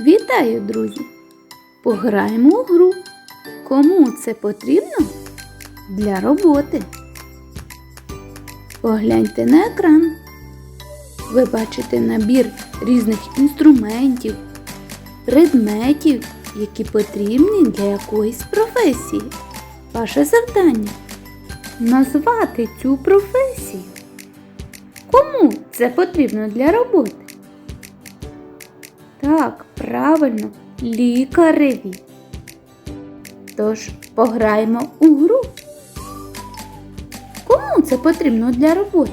Вітаю, друзі! Пограємо у гру. Кому це потрібно? Для роботи. Погляньте на екран. Ви бачите набір різних інструментів, предметів, які потрібні для якоїсь професії. Ваше завдання назвати цю професію. Кому це потрібно для роботи? Так, правильно, лікареві. Тож пограємо у гру. Кому це потрібно для роботи?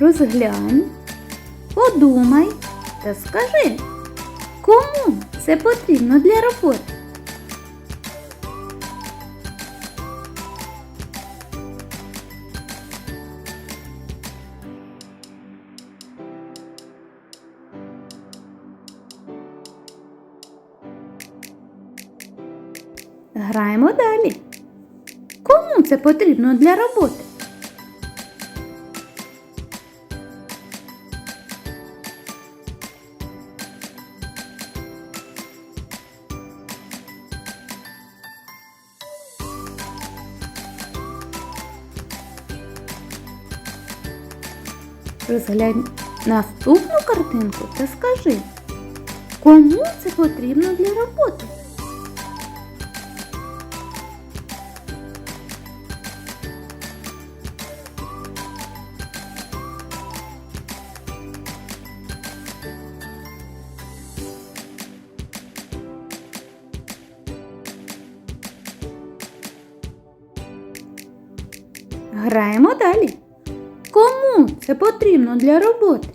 Розглянь, подумай та скажи, кому це потрібно для роботи? Граємо далі. Кому це потрібно для роботи? Розглянь наступну картинку та скажи, кому це потрібно для роботи? Граємо далі. Кому це потрібно для роботи?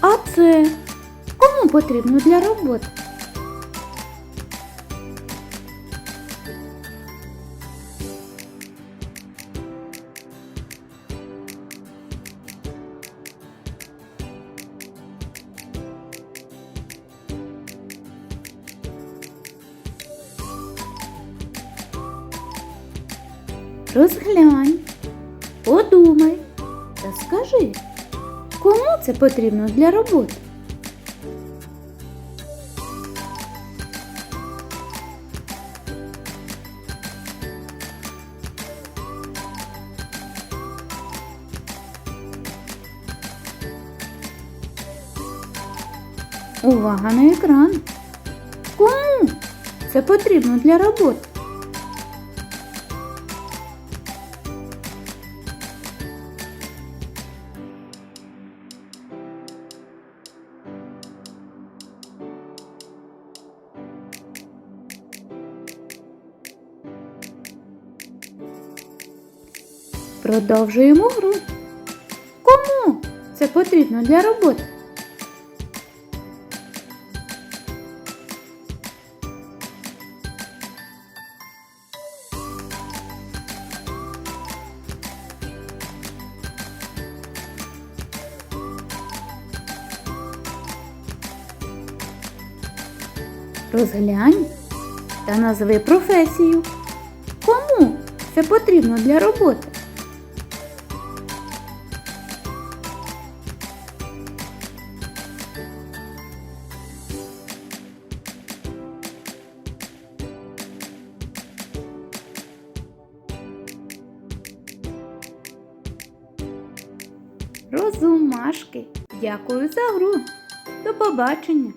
А це кому потрібно для роботи? Розглянь, подумай та скажи, кому це потрібно для роботи? Увага на екран. Кому це потрібно для роботи? Продовжуємо гру. Кому це потрібно для роботи? Розглянь та назви професію. Кому це потрібно для роботи? Розумашки. Дякую за гру. До побачення.